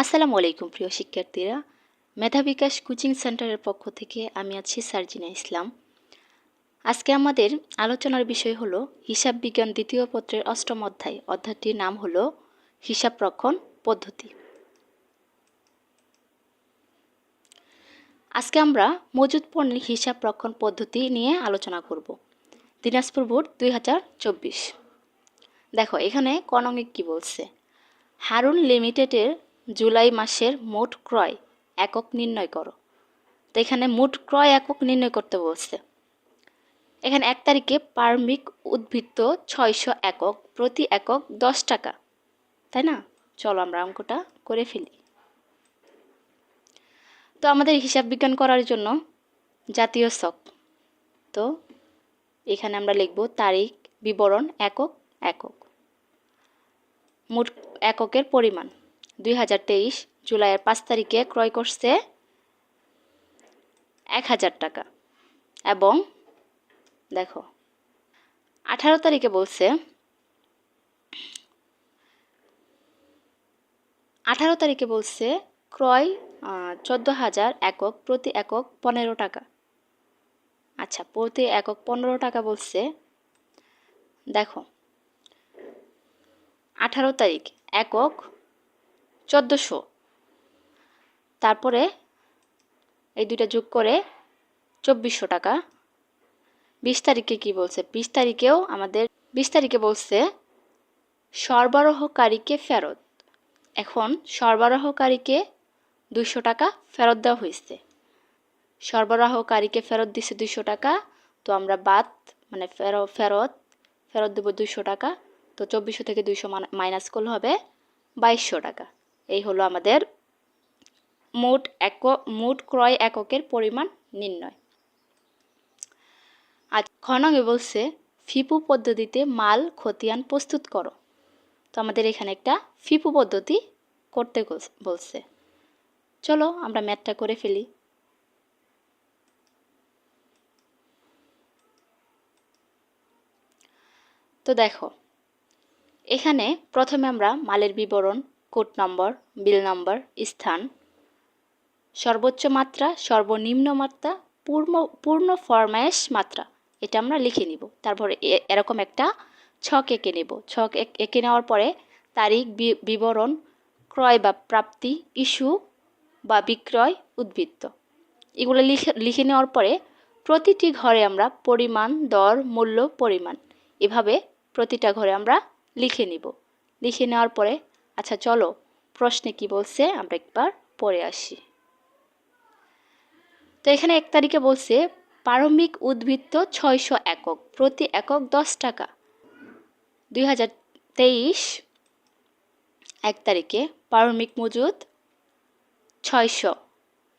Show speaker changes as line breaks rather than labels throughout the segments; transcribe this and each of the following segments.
আসসালামু আলাইকুম প্রিয় শিক্ষার্থীরা। মেধা বিকাশ কোচিং সেন্টারের পক্ষ থেকে আমি আছি সার্জিনা ইসলাম। আজকে আমাদের আলোচনার বিষয় হলো হিসাব বিজ্ঞান দ্বিতীয় পত্রের অষ্টম অধ্যায়। অধ্যায়টির নাম হলো হিসাব রক্ষণ পদ্ধতি। আজকে আমরা মজুদ পণ্যের হিসাব রক্ষণ পদ্ধতি নিয়ে আলোচনা করব। দিনাজপুর বোর্ড দুই হাজার চব্বিশ। দেখো, এখানে কনঙ্গে কি বলছে? হারুন লিমিটেডের জুলাই মাসের মোট ক্রয় একক নির্ণয় করো। তো এখানে মোট ক্রয় একক নির্ণয় করতে বলছে। এখানে এক তারিখে পারমিক উদ্বৃত্ত ছয়শো একক প্রতি একক দশ টাকা। তাই না? চলো আমরা অঙ্কটা করে ফেলি। তো আমাদের হিসাব বিজ্ঞান করার জন্য জাতীয় শক তো এখানে আমরা লিখব তারিখ, বিবরণ, একক একক। মোট এককের পরিমাণ। দুই হাজার তেইশ জুলাইয়ের পাঁচ তারিখে ক্রয় করছে এক হাজার টাকা। এবং দেখো, আঠারো তারিখে বলছে, আঠারো তারিখে বলছে ক্রয় চোদ্দ হাজার একক প্রতি একক পনেরো টাকা। আচ্ছা প্রতি একক পনেরো টাকা বলছে, দেখো, আঠারো তারিখ একক চোদ্দোশো। তারপরে এই দুইটা যোগ করে চব্বিশশো টাকা। বিশ তারিখে কি বলছে? বিশ তারিখেও আমাদের, বিশ তারিখে বলছে সরবরাহকারীকে ফেরত। এখন সরবরাহকারীকে দুইশো টাকা ফেরত দেওয়া হয়েছে। সরবরাহকারীকে ফেরত দিছে দুইশো টাকা, তো আমরা বাদ মানে ফেরত ফেরত ফেরত দেবো দুইশো টাকা, তো চব্বিশশো থেকে দুইশো মাইনাস করলে হবে বাইশশো টাকা। এই হলো আমাদের মোট এক মোট ক্রয় এককের পরিমাণ নির্ণয়। আজ খনঙ্গে বলছে, ফিপু পদ্ধতিতে মাল খতিয়ান প্রস্তুত করো। তো আমাদের এখানে একটা ফিপু পদ্ধতি করতে বলছে। চলো আমরা ম্যাথটা করে ফেলি। তো দেখো, এখানে প্রথমে আমরা মালের বিবরণ কোড নম্বর, বিল নম্বর, স্থান। সর্বোচ্চ মাত্রা, সর্বনিম্ন মাত্রা, পূর্ণ পূর্ণ ফরমায়েশ মাত্রা। এটা আমরা লিখে নিব। তারপরে এরকম একটা ছক এঁকে নেব। ছক এঁকে নেওয়ার পরে তারিখ বিবরণ, ক্রয় বা প্রাপ্তি, ইস্যু বা বিক্রয়, উদ্বৃত্ত। এগুলো লিখে লিখে নেওয়ার পরে প্রতিটি ঘরে আমরা পরিমাণ, দর, মূল্য, পরিমাণ এভাবে প্রতিটা ঘরে আমরা লিখে নিব। লিখে নেওয়ার পরে আচ্ছা চলো, প্রশ্নে কি বলছে, আমরা একবার পড়ে আসি। তো এখানে এক তারিখে বলছে, প্রারম্ভিক উদ্বৃত্ত ছয়শো একক, প্রতি একক দশ টাকা। দুই হাজার তেইশ এক তারিখে প্রারম্ভিক মজুদ ছয়শো,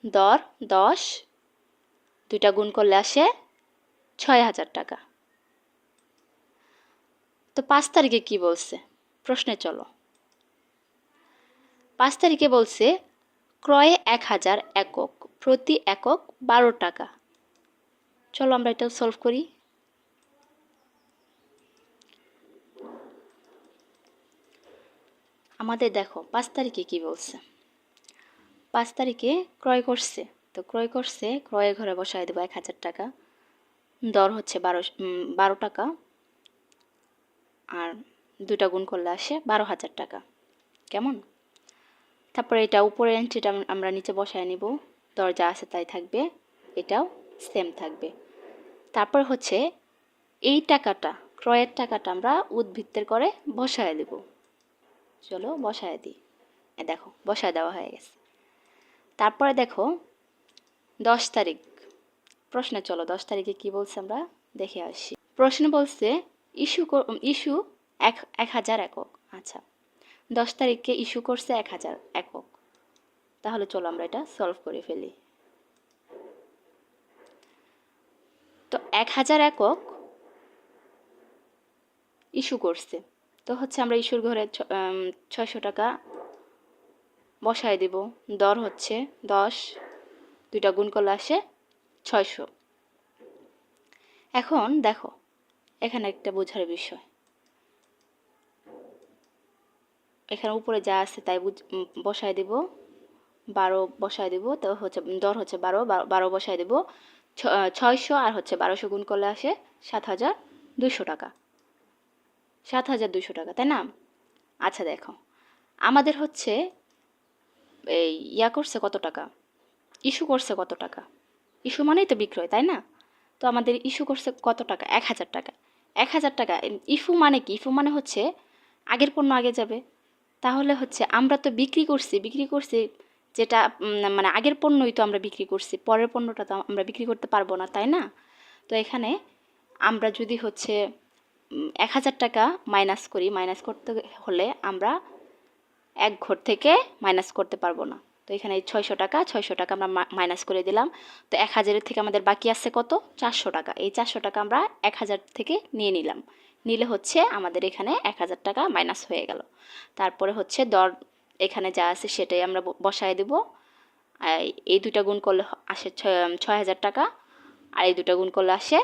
দর দশ, দুইটা গুণ করলে আসে ছয় হাজার টাকা। তো পাঁচ তারিখে কি বলছে? প্রশ্নে চলো। পাঁচ তারিখে বলছে, ক্রয়ে এক হাজার একক, প্রতি একক বারো টাকা। চলো আমরা এটাও সলভ করি। আমাদের দেখো, পাঁচ তারিখে কি বলছে? পাঁচ তারিখে ক্রয় করছে। তো ক্রয় করছে, ক্রয়ে ঘরে বসায় দেবো এক হাজার টাকা। দর হচ্ছে বারো বারো টাকা। আর দুটা গুণ করলে আসে বারো হাজার টাকা। কেমন? তারপরে এটা উপরে এন্ট্রিটা আমরা নিচে বসায় নিব। দরজা আছে তাই থাকবে। এটাও সেম থাকবে। তারপর হচ্ছে এই টাকাটা, ক্রয়ের টাকাটা আমরা উদ্ভিত্তের করে বসায় দেব। চলো বসায় দিই। দেখো, বসায় দেওয়া হয়ে গেছে। তারপরে দেখো, দশ তারিখ। প্রশ্নে চলো, দশ তারিখে কি বলছে আমরা? দেখে আসি। প্রশ্ন বলছে, ইস্যু ইস্যু এক এক হাজার একক। আচ্ছা। দশ তারিখে ইস্যু করছে এক হাজার একক। তাহলে চলো আমরা এটা সলভ করে ফেলি। তো এক হাজার একক ইস্যু করছে। তো হচ্ছে আমরা ইস্যুর ঘরে ছয়শো টাকা বসায় দেব। দর হচ্ছে দশ, দুইটা গুণ করলে আসে ছয়শো। এখন দেখো, এখানে একটা বোঝার বিষয়। এখানে উপরে যা আছে তাই বসায় দিব। বারো বসায় দিব, তো হচ্ছে, দর হচ্ছে বারো বারো বসায় দিব। ছয়শো আর হচ্ছে বারোশো গুণ করলে আসে সাত হাজার দুশো টাকা। সাত হাজার দুশো টাকা, তাই না? আচ্ছা দেখো। আমাদের হচ্ছে এই ইয়া করছে কত টাকা? ইস্যু করছে কত টাকা? ইস্যু মানেই তো বিক্রয়, তাই না? তো আমাদের ইস্যু করছে কত টাকা? এক হাজার টাকা। এক হাজার টাকা ইফু মানে কি? ইফু মানে হচ্ছে আগের পণ্য আগে যাবে। তাহলে হচ্ছে আমরা তো বিক্রি করছি বিক্রি করছি যেটা মানে আগের পণ্যই তো আমরা বিক্রি করছি, পরের পণ্যটা তো আমরা বিক্রি করতে পারব না, তাই না? তো এখানে আমরা যদি হচ্ছে এক হাজার টাকা মাইনাস করি মাইনাস করতে হলে আমরা এক ঘর থেকে মাইনাস করতে পারব না। তো এখানে ছয়শো টাকা ছয়শো টাকা আমরা মাইনাস করে দিলাম। তো এক হাজারের থেকে আমাদের বাকি আছে কত? চারশো টাকা। এই চারশো টাকা আমরা এক হাজার থেকে নিয়ে নিলাম। নিলে হচ্ছে আমাদের এখানে এক হাজার টাকা মাইনাস হয়ে গেল। তারপরে হচ্ছে দর এখানে যা আছে সেটাই আমরা বসায় দেব। এই দুটা গুণ করলে আসে ছয় হাজার টাকা, আর এই দুটা গুণ করলে আসে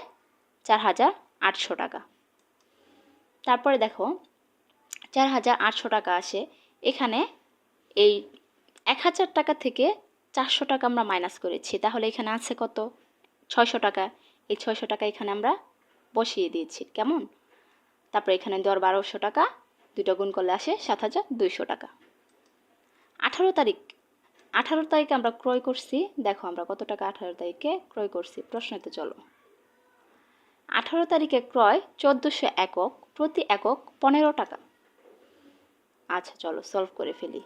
চার হাজার আটশো টাকা। তারপরে দেখো, চার হাজার আটশো টাকা আসে। এখানে এই এক হাজার টাকা থেকে চারশো টাকা আমরা মাইনাস করেছি। তাহলে এখানে আছে কত? ছয়শো টাকা। এই ছয়শো টাকা এখানে আমরা বসিয়ে দিয়েছি। কেমন? তারপরে এখানে দর বারোশো টাকা দুটো গুণ করলে আসে সাত হাজার দুইশো টাকা। আঠারো তারিখ, আঠারো তারিখে আমরা ক্রয় করছি, দেখো আমরা কত টাকা আঠারো তারিখে ক্রয় করছি, প্রশ্নতে চলো। আঠারো তারিখে ক্রয় চোদ্দোশো একক, প্রতি একক পনেরো টাকা। আচ্ছা চলো সলভ করে ফেলি।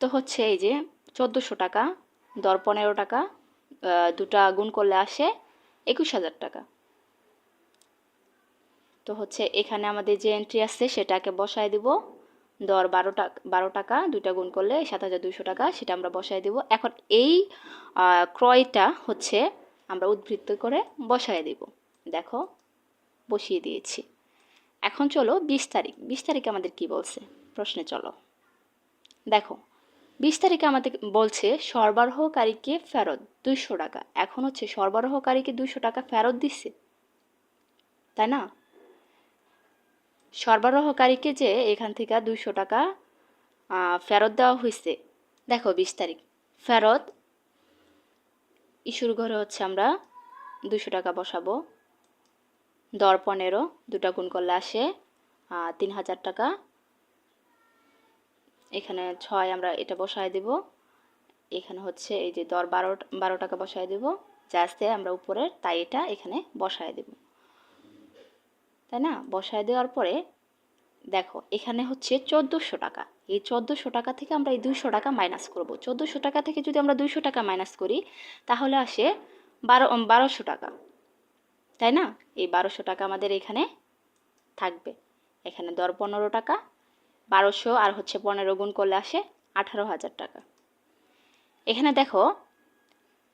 তো হচ্ছে এই যে চোদ্দোশো টাকা, দর পনেরো টাকা দুটা গুণ করলে আসে একুশ হাজার টাকা। তো হচ্ছে এখানে আমাদের যে এন্ট্রি আছে সেটাকে বসায় দিব। দর বারো টাকা বারো টাকা, দুইটা গুণ করলে সাত হাজার দুশো টাকা, সেটা আমরা বসায় দিব। এখন এই ক্রয়টা হচ্ছে আমরা উদ্বৃত্ত করে বসায় দিব। দেখো, বসিয়ে দিয়েছি। এখন চলো বিশ তারিখ। বিশ তারিখে আমাদের কি বলছে? প্রশ্নে চলো। দেখো, বিশ তারিখে আমাদের বলছে সরবরাহকারীকে ফেরত দুইশো টাকা। এখন হচ্ছে সরবরাহকারীকে দুইশো টাকা ফেরত দিচ্ছে। তাই না? সরবরাহকারীকে যে এখান থেকে দুইশো টাকা ফেরত দেওয়া হয়েছে দেখো, বিশ তারিখ। ফেরত ইস্যুর ঘরে হচ্ছে আমরা দুশো টাকা বসাবো। দর পনেরো, দুটা গুণ করলে আসে তিন হাজার টাকা। এখানে ছয় আমরা এটা বসায় দেব। এখানে হচ্ছে এই যে দর বারো বারো টাকা বসায় দেব। যা আসতে আমরা উপরের, তাই এটা এখানে বসায় দেব। তাই না? বসায় দেওয়ার পরে দেখো, এখানে হচ্ছে চোদ্দোশো টাকা। এই চোদ্দোশো টাকা থেকে আমরা এই দুইশো টাকা মাইনাস করব। চোদ্দোশো টাকা থেকে যদি আমরা দুইশো টাকা মাইনাস করি, তাহলে আসে বারো বারোশো টাকা। তাই না? এই বারোশো টাকা আমাদের এখানে থাকবে। এখানে দর পনেরো টাকা, বারোশো আর হচ্ছে পনেরো গুণ করলে আসে আঠারো হাজার টাকা। এখানে দেখো,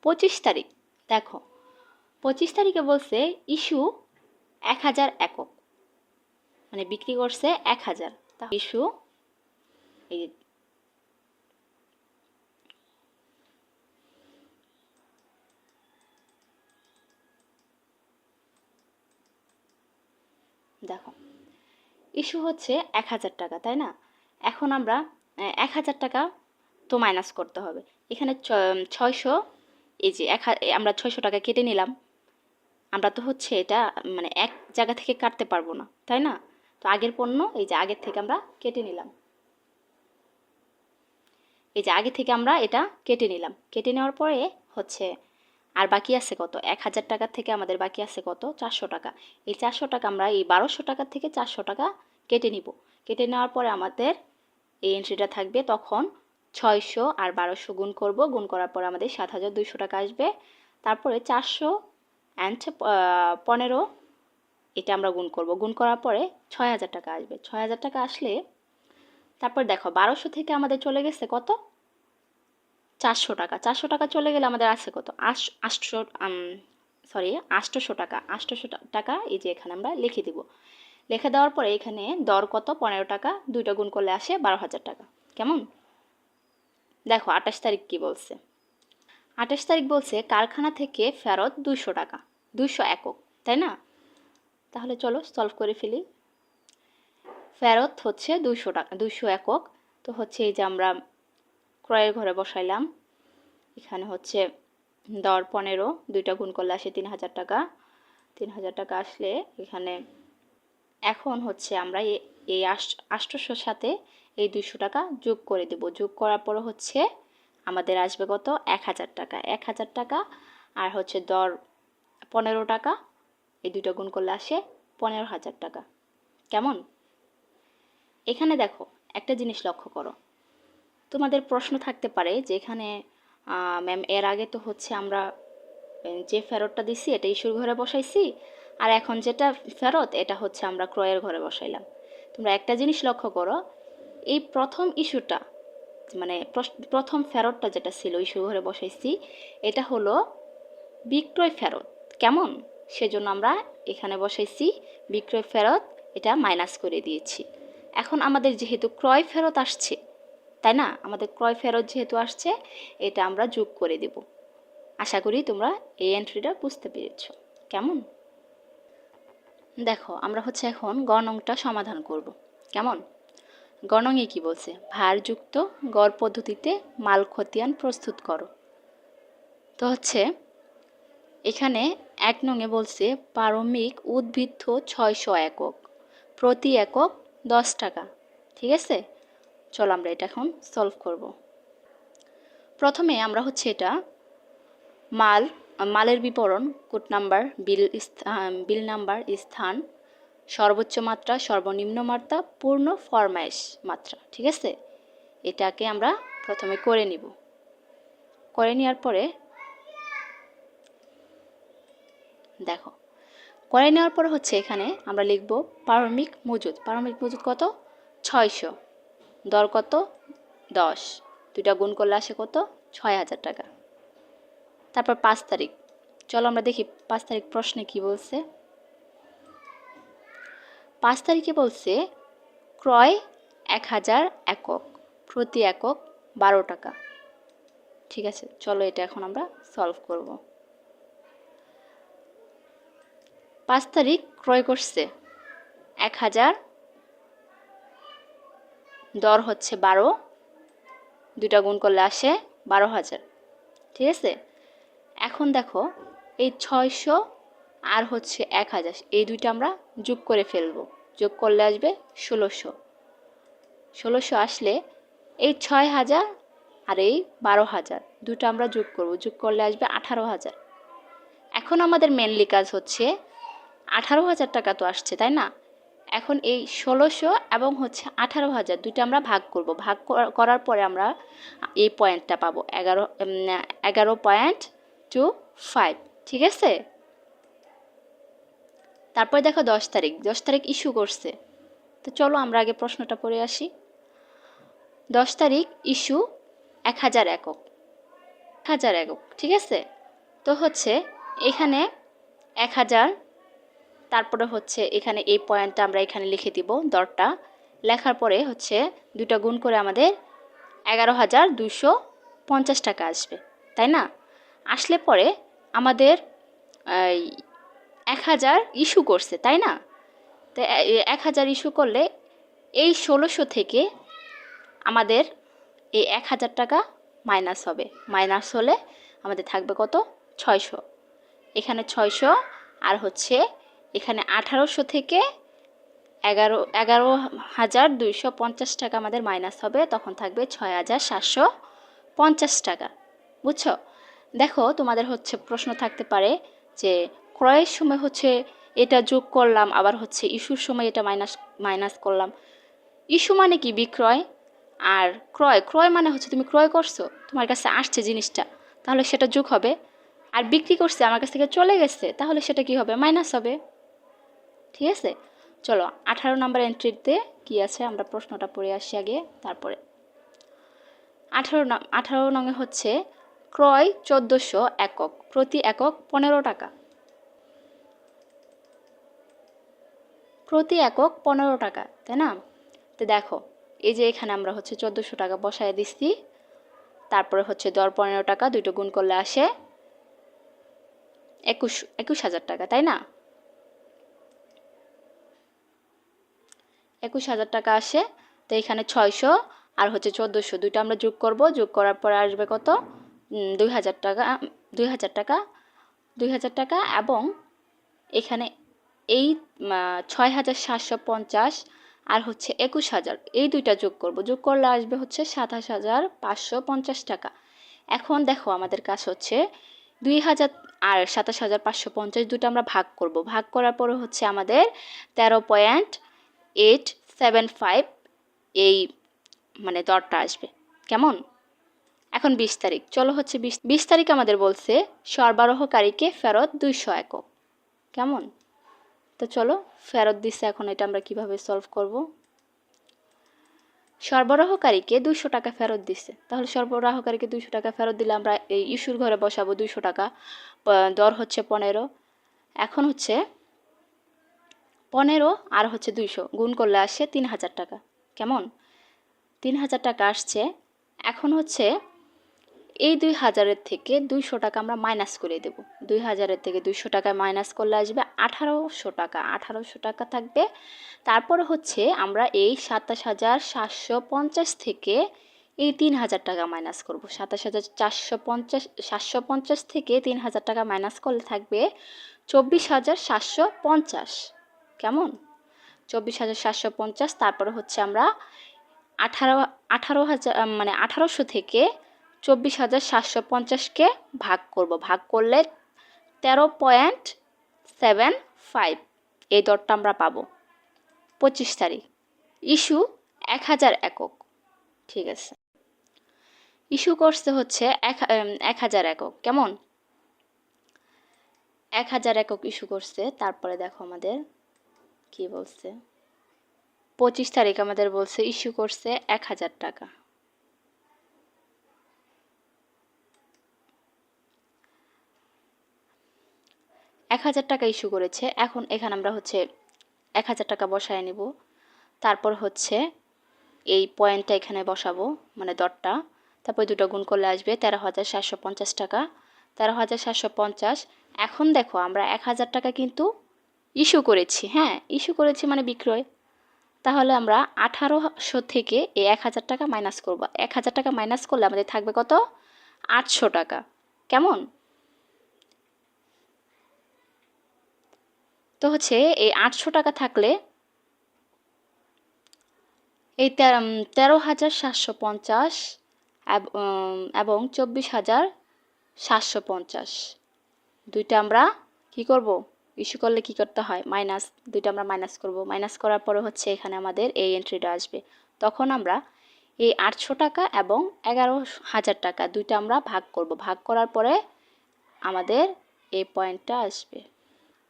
পঁচিশ তারিখ, দেখো, পঁচিশ তারিখে বলছে ইস্যু এক হাজার একক। মানে বিক্রি করছে এক হাজার। ইস্যু, এই দেখো, ইস্যু হচ্ছে এক হাজার টাকা, তাই না? এখন আমরা এক হাজার টাকা তো মাইনাস করতে হবে। এখানে ছয়শো, এই যে, এক আমরা ছয়শো টাকা কেটে নিলাম। আমরা তো হচ্ছে এটা মানে এক জায়গা থেকে কাটতে পারব না, তাই না? তো আগের পণ্য, এই যে আগের থেকে আমরা কেটে নিলাম। এই যে আগে থেকে আমরা এটা কেটে নিলাম। কেটে নেওয়ার পরে হচ্ছে আর বাকি আছে কত? এক হাজার টাকার থেকে আমাদের বাকি আছে কত? চারশো টাকা। এই চারশো টাকা আমরা এই বারোশো টাকার থেকে চারশো টাকা কেটে নিব। কেটে নেওয়ার পরে আমাদের এই এন্ট্রিটা থাকবে তখন ছয়শো আর বারোশো গুণ করব। গুণ করার পর আমাদের সাত হাজার দুইশো টাকা আসবে। তারপরে চারশো অ্যান্ড পনেরো, এটা আমরা গুণ করব। গুণ করার পরে ছয় হাজার টাকা আসবে। ছয় হাজার টাকা আসলে তারপর দেখো, বারোশো থেকে আমাদের চলে গেছে কত? চারশো টাকা। চারশো টাকা চলে গেলে আমাদের আছে কত? আশ আটশো সরি আটশোশো টাকা। আটশোশো টাকা এই যে এখানে আমরা লিখে দিব। লিখে দেওয়ার পরে এখানে দর কত? পনেরো টাকা। দুইটা গুণ করলে আসে বারো হাজার টাকা। কেমন? দেখো, আঠাশ তারিখ কি বলছে? আঠাশ তারিখ বলছে কারখানা থেকে ফেরত দুশো টাকা, দুইশো একক, তাই না? তাহলে চলো সলভ করে ফেলি। ফেরত হচ্ছে দুশো টাকা দুশো একক। তো হচ্ছে এই যে আমরা ক্রয়ের ঘরে বসাইলাম। এখানে হচ্ছে দর পনেরো, দুইটা গুণ করলে আসে তিন হাজার টাকা। তিন হাজার টাকা আসলে এখানে এখন হচ্ছে আমরা এই আষ্টশোর সাথে এই দুশো টাকা যোগ করে দেব। যোগ করার পর হচ্ছে আমাদের আসবে কত? এক হাজার টাকা। এক হাজার টাকা আর হচ্ছে দর পনেরো টাকা। এই দুইটা গুণ করলে আসে পনেরো হাজার টাকা। কেমন? এখানে দেখো, একটা জিনিস লক্ষ্য করো। তোমাদের প্রশ্ন থাকতে পারে যে এখানে ম্যাম এর আগে তো হচ্ছে আমরা যে ফেরতটা দিছি এটা ইস্যুর ঘরে বসাইছি, আর এখন যেটা ফেরত এটা হচ্ছে আমরা ক্রয়ের ঘরে বসাইলাম। তোমরা একটা জিনিস লক্ষ্য করো, এই প্রথম ইস্যুটা মানে প্রথম ফেরতটা যেটা ছিল ইস্যু ঘরে বসাইছি, এটা হলো বিক্রয় ফেরত। কেমন? সেজন্য আমরা এখানে বসাইছি, বিক্রয় ফেরত, এটা মাইনাস করে দিয়েছি। এখন আমাদের যেহেতু ক্রয় ফেরত আসছে, তাই না? আমাদের ক্রয় ফেরত যেহেতু আসছে, এটা আমরা যোগ করে দেব। আশা করি তোমরা এই এন্ট্রিটা বুঝতে পেরেছ। কেমন? দেখো, আমরা হচ্ছে এখন গণংটা সমাধান করব। কেমন? গণঙে কি বলছে? ভারযুক্ত গড় পদ্ধতিতে মাল খতিয়ান প্রস্তুত করো। তো হচ্ছে, এখানে এক নঙে বলছে পারমিক উদ্বৃত্ত ছয়শো একক, প্রতি একক দশ টাকা। ঠিক আছে? চলো আমরা এটা এখন সলভ করব। প্রথমে আমরা হচ্ছে এটা মাল, মালের বিবরণ, code number, bill bill number, স্থান সর্বোচ্চ মাত্রা, সর্বনিম্ন মাত্রা, পূর্ণ ফরমাইশ মাত্রা, ঠিক আছে? এটাকে আমরা প্রথমে করে নিব। করে নেওয়ার পরে, দেখো, করে নেওয়ার পর হচ্ছে এখানে আমরা লিখব পারমিক মজুদ। পারমিক মজুদ কত? ছয়শো। দর কত? দশ। দুইটা গুণ করলে আসে কত? ছয় হাজার টাকা। তারপর পাঁচ তারিখ। চলো আমরা দেখি পাঁচ তারিখ প্রশ্নে কি বলছে। পাঁচ তারিখে বলছে, ক্রয় এক হাজার একক, প্রতি একক বারো টাকা। ঠিক আছে, চলো এটা এখন আমরা সলভ করব। পাঁচ তারিখ ক্রয় করছে, এক হাজার, দর হচ্ছে বারো, দুইটা গুণ করলে আসে বারো হাজার। ঠিক আছে? এখন দেখো, এই ছয়শো আর হচ্ছে এক হাজার। এই দুইটা আমরা যোগ করে ফেলব। যোগ করলে আসবে ষোলোশো। ষোলোশো আসলে এই ছয় হাজার আর এই বারো হাজার দুটো আমরা যোগ করব। যোগ করলে আসবে আঠারো হাজার। এখন আমাদের মেনলি কাজ হচ্ছে আঠারো হাজার টাকা তো আসছে, তাই না? এখন এই ষোলোশো এবং হচ্ছে আঠারো হাজার দুইটা আমরা ভাগ করব। ভাগ করার পরে আমরা এই পয়েন্টটা পাবো। এগারো এগারো পয়েন্ট টু ফাইভ ঠিক আছে? তারপর দেখো দশ তারিখ দশ তারিখ ইস্যু করছে। তো চলো আমরা আগে প্রশ্নটা পড়ে আসি। দশ তারিখ ইস্যু এক হাজার একক। এক হাজার একক, ঠিক আছে? তো হচ্ছে এখানে এক হাজার, তারপরে হচ্ছে এখানে এই পয়েন্টটা আমরা এখানে লিখে দিব দরটা। লেখার পরে হচ্ছে দুটা গুণ করে আমাদের এগারো হাজার দুশো পঞ্চাশ টাকা আসবে, তাই না? আসলে পরে আমাদের এক হাজার ইস্যু করছে, তাই না? তো এক হাজার ইস্যু করলে এই ষোলোশো থেকে আমাদের এই এক হাজার টাকা মাইনাস হবে। মাইনাস হলে আমাদের থাকবে কত? ছয়শো। এখানে ছয়শো আর হচ্ছে এখানে আঠারোশো থেকে এগারো এগারো হাজার দুইশো পঞ্চাশ টাকা আমাদের মাইনাস হবে, তখন থাকবে ছয় হাজার সাতশো পঞ্চাশ টাকা। বুঝছ? দেখো, তোমাদের হচ্ছে প্রশ্ন থাকতে পারে যে ক্রয়ের সময় হচ্ছে এটা যোগ করলাম, আবার হচ্ছে ইস্যুর সময় এটা মাইনাস মাইনাস করলাম। ইস্যু মানে কি? বিক্রয় আর ক্রয়। ক্রয় মানে হচ্ছে তুমি ক্রয় করছ, তোমার কাছে আসছে জিনিসটা, তাহলে সেটা যোগ হবে। আর বিক্রি করছে, আমার কাছ থেকে চলে গেছে, তাহলে সেটা কি হবে? মাইনাস হবে। ঠিক আছে? চলো, আঠারো নাম্বার এন্ট্রিতে কি আছে? আমরা প্রশ্নটা পড়ে আসি আগে, তারপরে। আঠারো আঠারো নঙে হচ্ছে, ক্রয় চোদ্দোশো একক, প্রতি একক পনেরো টাকা। প্রতি একক পনেরো টাকা, তাই না? তো দেখো, এই যে এখানে আমরা হচ্ছে চোদ্দোশো টাকা বসায় দিচ্ছি। তারপরে হচ্ছে দর পনেরো টাকা, দুটো গুণ করলে আসে একুশ একুশ হাজার টাকা, তাই না? একুশ হাজার টাকা আসে, তো এখানে ছয়শো আর হচ্ছে চোদ্দোশো, দুইটা আমরা যোগ করব। যোগ করার পরে আসবে কত? দুই হাজার টাকা, দুই হাজার টাকা, দুই হাজার টাকা এবং এখানে এই ছয় হাজার সাতশো পঞ্চাশ আর হচ্ছে একুশ হাজার এই দুইটা যোগ করব। যোগ করলে আসবে হচ্ছে সাতাশ হাজার পাঁচশো পঞ্চাশ টাকা। এখন দেখো আমাদের কাজ হচ্ছে দুই হাজার আর সাতাশ হাজার পাঁচশো পঞ্চাশ দুটো আমরা ভাগ করব। ভাগ করার পরে হচ্ছে আমাদের তেরো পয়েন্ট এইট সেভেন ফাইভ এই মানে দরটা আসবে। কেমন? এখন বিশ তারিখ। চলো হচ্ছে বিশ বিশ তারিখ আমাদের বলছে সরবরাহকারীকে ফেরত দুইশো একক। কেমন? তো চলো, ফেরত দিচ্ছে এখন এটা আমরা কীভাবে সলভ করব। সরবরাহকারীকে দুইশো টাকা ফেরত দিচ্ছে তাহলে সরবরাহকারীকে দুইশো টাকা ফেরত দিলে আমরা এই ইস্যুর ঘরে বসাবো দুইশো টাকা দর হচ্ছে পনেরো। এখন হচ্ছে পনেরো আর হচ্ছে দুইশো, গুণ করলে আসে তিন হাজার টাকা। কেমন? তিন হাজার টাকা আসছে। এখন হচ্ছে এই দুই হাজারের থেকে দুইশো টাকা আমরা মাইনাস করে দেব। দুই হাজারের থেকে দুইশো টাকা মাইনাস করলে আসবে আঠারোশো টাকা। আঠারোশো টাকা থাকবে। তারপরে হচ্ছে আমরা এই সাতাশ হাজার সাতশো পঞ্চাশ থেকে এই তিন হাজার টাকা মাইনাস করব। সাতাশ হাজার চারশো পঞ্চাশ, সাতশো পঞ্চাশ থেকে তিন হাজার টাকা মাইনাস করলে থাকবে চব্বিশ হাজার সাতশো পঞ্চাশ। কেমন? চব্বিশ হাজার সাতশো পঞ্চাশ, তারপরে হচ্ছে আমরা আঠারো আঠারো হাজার মানে আঠারোশো থেকে চব্বিশ হাজার সাতশো পঞ্চাশকে ভাগ করব। ভাগ করলে তেরো পয়েন্ট সেভেন ফাইভ। এই দরটা আমরা পাবো পঁচিশ তারিখ। ইস্যু এক হাজার একক। ঠিক আছে। ইস্যু করছে হচ্ছে এক এক হাজার একক। কেমন? এক হাজার একক ইস্যু করছে। তারপরে দেখো আমাদের কি বলছে? পঁচিশ তারিখ আমাদের বলছে ইস্যু করছে এক হাজার টাকা। এক হাজার টাকা ইস্যু করেছে। এখন এখানে আমরা হচ্ছে এক হাজার টাকা বসায় নিব। তারপর হচ্ছে এই পয়েন্টটা এখানে বসাবো মানে দরটা তারপর দুটো গুণ করলে আসবে তেরো হাজার সাতশো পঞ্চাশ টাকা। তেরো হাজার সাতশো পঞ্চাশ, এখন দেখো আমরা এক হাজার টাকা কিন্তু ইস্যু করেছি হ্যাঁ ইস্যু করেছি মানে বিক্রয়। তাহলে আমরা আঠারোশো থেকে এই এক হাজার টাকা মাইনাস করব। এক হাজার টাকা মাইনাস করলে আমাদের থাকবে কত? আটশো টাকা। কেমন? তো হচ্ছে এই আটশো টাকা থাকলে এই তেরো হাজার সাতশো পঞ্চাশ এবং চব্বিশ হাজার সাতশো পঞ্চাশ। দুইটা আমরা কি করব? ইস্যু করলে কি করতে হয়? মাইনাস দুইটা আমরা মাইনাস করব। মাইনাস করার পরে হচ্ছে এখানে আমাদের এই এন্ট্রিটা আসবে। তখন আমরা এই আটশো টাকা এবং এগারো হাজার টাকা দুইটা আমরা ভাগ করব। ভাগ করার পরে আমাদের এই পয়েন্টটা আসবে।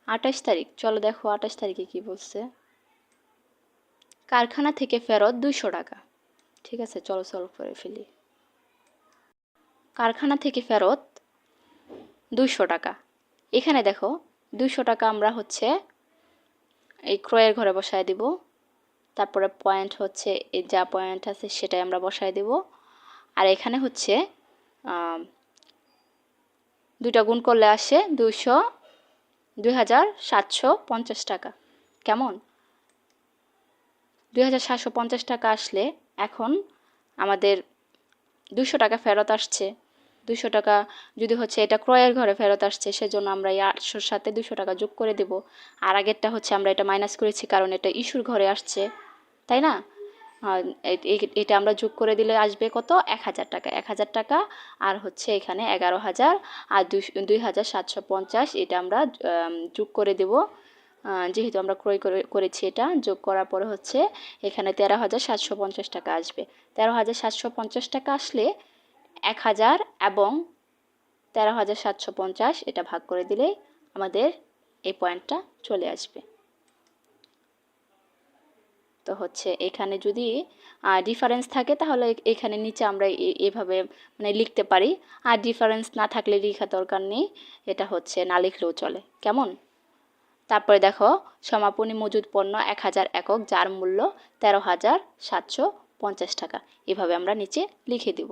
আঠাশ তারিখ, চলো দেখো আঠাশ তারিখে কি বলছে। কারখানা থেকে ফেরত দুইশো টাকা। ঠিক আছে, চলো সলভ করে ফেলি। কারখানা থেকে ফেরত দুইশো টাকা। এখানে দেখো, দুইশো টাকা আমরা হচ্ছে এই ক্রয়ের ঘরে বসায় দিব। তারপরে পয়েন্ট হচ্ছে এই যা পয়েন্ট আছে সেটাই আমরা বসায় দিব। আর এখানে হচ্ছে দুইটা গুণ করলে আসে দুইশো দুই হাজার সাতশো পঞ্চাশ টাকা। কেমন? দুই হাজার সাতশো পঞ্চাশ টাকা আসলে এখন আমাদের দুশো টাকা ফেরত আসছে। দুশো টাকা যদি হচ্ছে এটা ক্রয়ের ঘরে ফেরত আসছে, সেজন্য আমরা এই আটশোর সাথে দুশো টাকা যোগ করে দেব। আর আগেরটা হচ্ছে আমরা এটা মাইনাস করেছি কারণ এটা ইস্যুর ঘরে আসছে, তাই না? এটা আমরা যোগ করে দিলে আসবে কত? এক হাজার টাকা। এক হাজার টাকা আর হচ্ছে এখানে এগারো হাজার আর দুই হাজার সাতশো পঞ্চাশ এটা আমরা যোগ করে দেব। যেহেতু আমরা ক্রয় করে, করেছি এটা, যোগ করার পরে হচ্ছে এখানে তেরো হাজার সাতশো পঞ্চাশ টাকা আসবে। তেরো হাজার সাতশো পঞ্চাশ টাকা আসলে এক হাজার এবং তেরো হাজার সাতশো পঞ্চাশ এটা ভাগ করে দিলেই আমাদের এই পয়েন্টটা চলে আসবে। তো হচ্ছে এখানে যদি ডিফারেন্স থাকে তাহলে এখানে নিচে আমরা এভাবে মানে লিখতে পারি। আর ডিফারেন্স না থাকলে লেখা দরকার নেই। এটা হচ্ছে না লিখলেও চলে। কেমন? তারপরে দেখো, সমাপনী মজুদ পণ্য এক হাজার একক, যার মূল্য তেরো হাজার সাতশো পঞ্চাশ টাকা। এভাবে আমরা নিচে লিখে দেব।